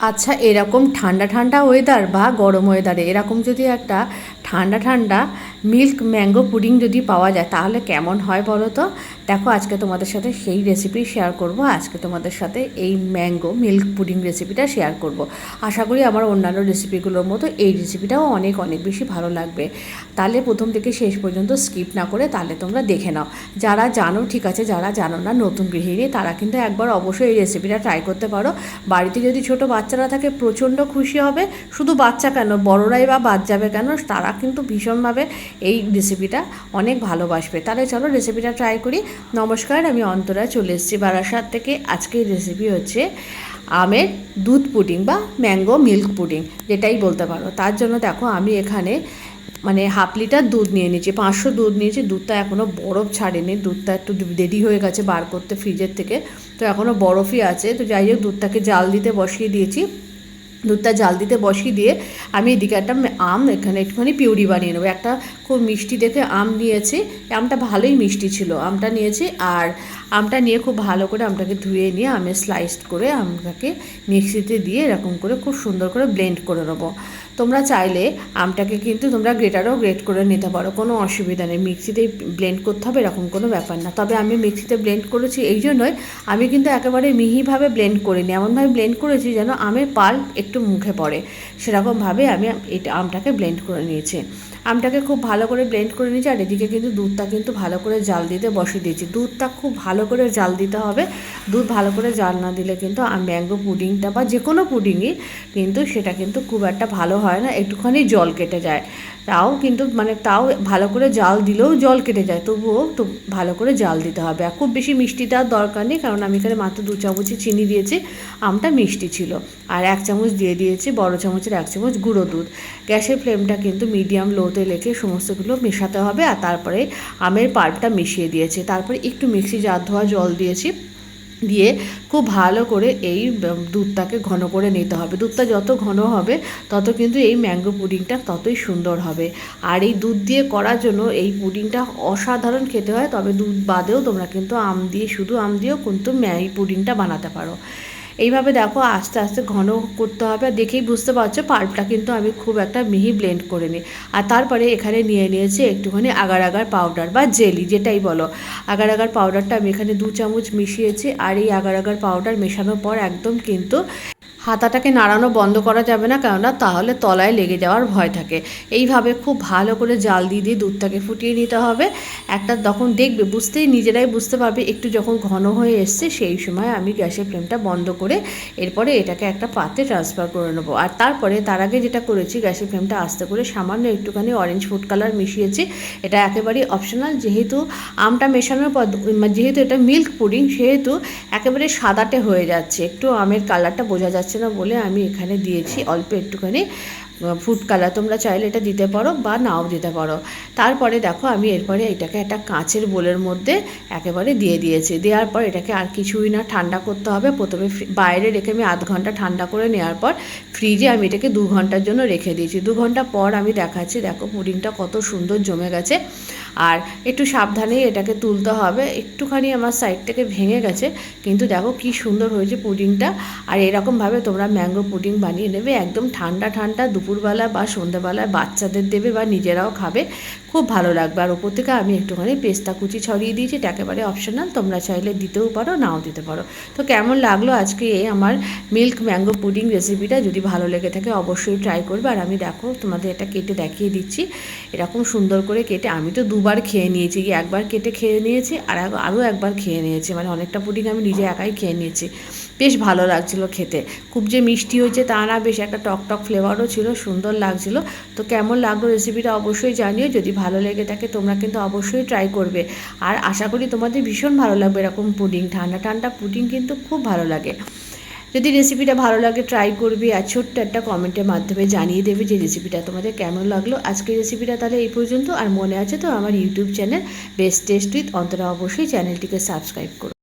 আচ্ছা এরকম ঠান্ডা ঠান্ডা ওয়েদার বা গরম ওয়েদারে এরকম যদি একটা ঠান্ডা ঠান্ডা মিল্ক ম্যাঙ্গো পুডিং যদি পাওয়া যায়, তাহলে কেমন হয় বলো তো? দেখো, আজকে তোমাদের সাথে সেই রেসিপি শেয়ার করব। আজকে তোমাদের সাথে এই ম্যাঙ্গো মিল্ক পুডিং রেসিপিটা শেয়ার করব। আশা করি আমার অন্যান্য রেসিপিগুলোর মতো এই রেসিপিটাও অনেক অনেক বেশি ভালো লাগবে। তাহলে প্রথম থেকে শেষ পর্যন্ত স্কিপ না করে তাহলে তোমরা দেখে নাও। যারা জানো, ঠিক আছে, যারা জানো না, নতুন গৃহিণী, তারা কিন্তু একবার অবশ্যই এই রেসিপিটা ট্রাই করতে পারো। বাড়িতে যদি ছোট বাচ্চারা থাকে, প্রচণ্ড খুশি হবে। শুধু বাচ্চা কেন, বড়রাই বা বাদ যাবে কেন, তারা কিন্তু ভীষণভাবে এই রেসিপিটা অনেক ভালোবাসবে। তাহলে চলো রেসিপিটা ট্রাই করি। নমস্কার, আমি অন্তরা চলে এসেছি বারাসাত থেকে। আজকের রেসিপি হচ্ছে আমের দুধ পুডিং বা ম্যাঙ্গো মিল্ক পুডিং যেটাই বলতে পারো। তার জন্য দেখো আমি এখানে মানে হাফ লিটার দুধ নিয়ে নিয়েছি। পাঁচশো দুধ নিয়েছি। দুধটা এখনও বরফ ছাড়েনি। দুধটা একটু দেরি হয়ে গেছে বার করতে ফ্রিজের থেকে। তো এখনও বরফই আছে। তো যাই হোক, দুধটাকে জাল দিতে বসিয়ে দিয়েছি। দুধটা জাল দিতে বসিয়ে দিয়ে আমি এদিকে একটা আম এখানে একটুখানি পিউরি বানিয়ে নেব। একটা খুব মিষ্টি দেখে আম নিয়েছি। আমটা ভালোই মিষ্টি ছিল। আমটা নিয়েছি আর আমটা নিয়ে খুব ভালো করে আমটাকে ধুয়ে নিয়ে আমি স্লাইসড করে আমটাকে মিক্সিতে দিয়ে এরকম করে খুব সুন্দর করে ব্লেন্ড করে নেব। তোমরা চাইলে আমটাকে কিন্তু তোমরা গ্রেটারও গ্রেট করে নিতে পারো, কোনো অসুবিধা নেই। মিক্সিতেই ব্লেন্ড করতে হবে এরকম কোনো ব্যাপার না। তবে আমি মিক্সিতে ব্লেন্ড করেছি এই জন্যই আমি কিন্তু একেবারে মিহিভাবে ব্লেন্ড করিনি। এমনভাবে ব্লেন্ড করেছি যেন আমের পাল্প একটু মুখে পড়ে। সেরকমভাবে আমি এটা আমটাকে ব্লেন্ড করে নিয়েছি। আমটাকে খুব ভালো করে ব্লেন্ড করে নিয়েছি, আর এদিকে কিন্তু দুধটা কিন্তু ভালো করে জাল দিতে বসিয়ে দিয়েছি। দুধটা খুব ভালো করে জাল দিতে হবে। দুধ ভালো করে জাল না দিলে কিন্তু ম্যাঙ্গো পুডিংটা বা যে কোনো পুডিংই কিন্তু সেটা কিন্তু খুব একটা ভালো হয় না, একটুখানি জল কেটে যায়। তাও কিন্তু মানে তাও ভালো করে জাল দিলেও জল কেটে যায়, তবুও তো ভালো করে জাল দিতে হবে। আর খুব বেশি মিষ্টিটার দরকার নেই, কারণ আমি এখানে মাত্র দু চামচি চিনি দিয়েছি, আমটা মিষ্টি ছিল। আর এক চামচ দিয়ে দিয়েছি, বড় চামচের এক চামচ গুঁড়ো দুধ। গ্যাসের ফ্লেমটা কিন্তু মিডিয়াম লোতে রেখে সমস্তগুলো মেশাতে হবে আর তারপরে আমের পাল্পটা মিশিয়ে দিয়েছি। তারপরে একটু মিক্সি জার ধোয়া জল দিয়েছি। দিয়ে খুব ভালো করে এই দুধটাকে ঘন করে নিতে হবে। দুধটা যত ঘন হবে, তত কিন্তু এই ম্যাঙ্গো পুডিংটা ততই সুন্দর হবে। আর এই দুধ দিয়ে করার জন্য এই পুডিংটা অসাধারণ খেতে হয়। তবে দুধ বাদেও তোমরা কিন্তু আম দিয়ে, শুধু আম দিয়েও কিন্তু এই পুডিংটা বানাতে পারো। এইভাবে দেখো আস্তে আস্তে ঘন করতে হবে আর দেখেই বুঝতে পারছ পাল্পটা কিন্তু আমি খুব একটা মিহি ব্লেন্ড করে নিই আর তারপরে এখানে নিয়ে নিয়েছি একটুখানি আগার আগার পাউডার বা জেলি যেটাই বলো। আগার আগার পাউডারটা আমি এখানে দু চামচ মিশিয়েছি আর এই আগার আগার পাউডার মেশানোর পর একদম কিন্তু হাতাটাকে নাড়ানো বন্ধ করা যাবে না, কেননা তাহলে তলায় লেগে যাওয়ার ভয় থাকে। এইভাবে খুব ভালো করে জাল দিয়ে দিয়ে দুধটাকে ফুটিয়ে নিতে হবে। একটা তখন দেখবে, বুঝতেই, নিজেরাই বুঝতে পারবে, একটু যখন ঘন হয়ে এসছে, সেই সময় আমি গ্যাসের ফ্লেমটা বন্ধ করে এরপরে এটাকে একটা পাত্রে ট্রান্সফার করে নেব। আর তারপরে, তার আগে যেটা করেছি, গ্যাসের ফ্লেমটা আস্তে করে সামান্য একটুখানি অরেঞ্জ ফুড কালার মিশিয়েছি। এটা একেবারেই অপশনাল যেহেতু আমটা মেশানোর পর, যেহেতু এটা মিল্ক পুডিং সেহেতু একেবারে সাদাটে হয়ে যাচ্ছে। একটু আমের কালারটা বোঝা যাচ্ছে না বলে আমি এখানে দিয়েছি অল্প একটুখানি। ফুড কালার তোমরা চাইলে এটা দিতে পারো বা নাও দিতে পারো। তারপরে দেখো আমি এরপরে এটাকে একটা কাঁচের বোলের মধ্যে একেবারে দিয়ে দিয়েছি। দেওয়ার পর এটাকে আর কিছুই না, ঠান্ডা করতে হবে। প্রথমে বাইরে রেখে আমি আধ ঘণ্টা ঠান্ডা করে নেওয়ার পর ফ্রিজে আমি এটাকে দু ঘণ্টার জন্য রেখে দিয়েছি। দু ঘণ্টা পর আমি দেখাচ্ছি, দেখো পুডিংটা কত সুন্দর জমে গেছে। আর একটু সাবধানেই এটাকে তুলতে হবে। একটুখানি আমার সাইড থেকে ভেঙে গেছে, কিন্তু দেখো কি সুন্দর হয়েছে পুডিংটা। আর এরকমভাবে তোমরা ম্যাঙ্গো পুডিং বানিয়ে নেবে, একদম ঠান্ডা ঠান্ডা দুপুরবেলা বা সন্ধ্যেবেলায় বাচ্চাদের দেবে বা নিজেরাও খাবে, খুব ভালো লাগবে। আর ওপর থেকে আমি একটুখানি পেস্তা কুচি ছড়িয়ে দিয়েছি, এটা একেবারে অপশনাল তোমরা চাইলে দিতেও পারো, নাও দিতে পারো। তো কেমন লাগল আজকে এই আমার মিল্ক ম্যাঙ্গো পুডিং রেসিপিটা যদি ভালো লেগে থাকে অবশ্যই ট্রাই করবে। আর আমি দেখো তোমাদের এটা কেটে দেখিয়ে দিচ্ছি, এরকম সুন্দর করে কেটে আমি তো দুবার খেয়ে নিয়েছি, একবার কেটে খেয়ে নিয়েছি, আর আরও একবার খেয়ে নিয়েছি। মানে অনেকটা পুডিং আমি নিজে একাই খেয়ে নিয়েছি। বেশ ভালো লাগছিল খেতে। খুব যে মিষ্টি হয়েছে তা না, বেশ একটা টক টক ফ্লেভারও ছিল, সুন্দর লাগছিল। তো কেমন লাগল রেসিপিটা অবশ্যই জানিও, যদি ভালো লেগে থাকে তোমরা কিন্তু অবশ্যই ট্রাই করবে। আর আশা করি তোমাদের ভীষণ ভালো লাগবে এরকম পুডিং ঠান্ডা ঠান্ডা পুডিং কিন্তু খুব ভালো লাগে। যদি রেসিপিটা ভালো লাগে ট্রাই করবি আর ছোট্ট একটা কমেন্টের মাধ্যমে জানিয়ে দেবে যে রেসিপিটা তোমাদের কেমন লাগল। আজকের রেসিপিটা তাহলে এই পর্যন্ত। আর মনে আছে তো আমার YouTube channel best taste with Antara অবশ্যই চ্যানেলটিকে সাবস্ক্রাইব করো।